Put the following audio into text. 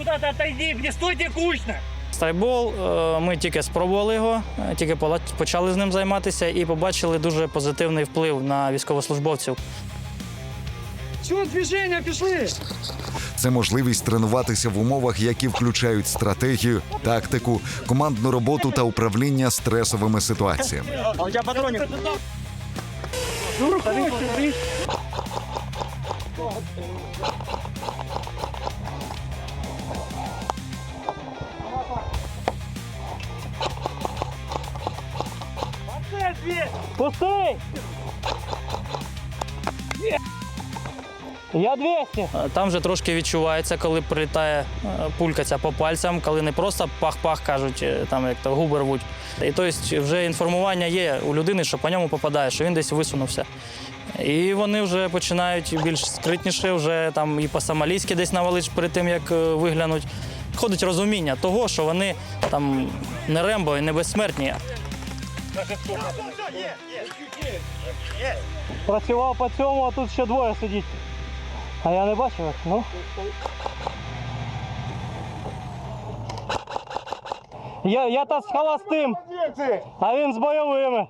куда-то отойди, не стойте кучно. Страйбол, е, ми тільки спробували його, е, тільки почали з ним займатися і побачили дуже позитивний вплив на військовослужбовців. Все, движение, пішли. Це можливість тренуватися в умовах, які включають стратегію, тактику, командну роботу та управління стресовими ситуаціями. А у тебя патронник? Пусти! Я 200. Там вже трошки відчувається, коли прилітає е, пулька ця по пальцям, коли не просто пах-пах кажуть, е, там як то губи рвуть. І тобто вже інформування є у людини, що по ньому попадає, що він десь висунувся. І вони вже починають більш скритніше, вже там і по самалійськи десь навалить перед тим, як е, виглянуть. Ходить розуміння того, що вони там не рембо і не безсмертні, Працював по цьому, а тут ще двоє сидіть. А я не бачив, як, ну. Я, я та з холостим, а він з бойовими.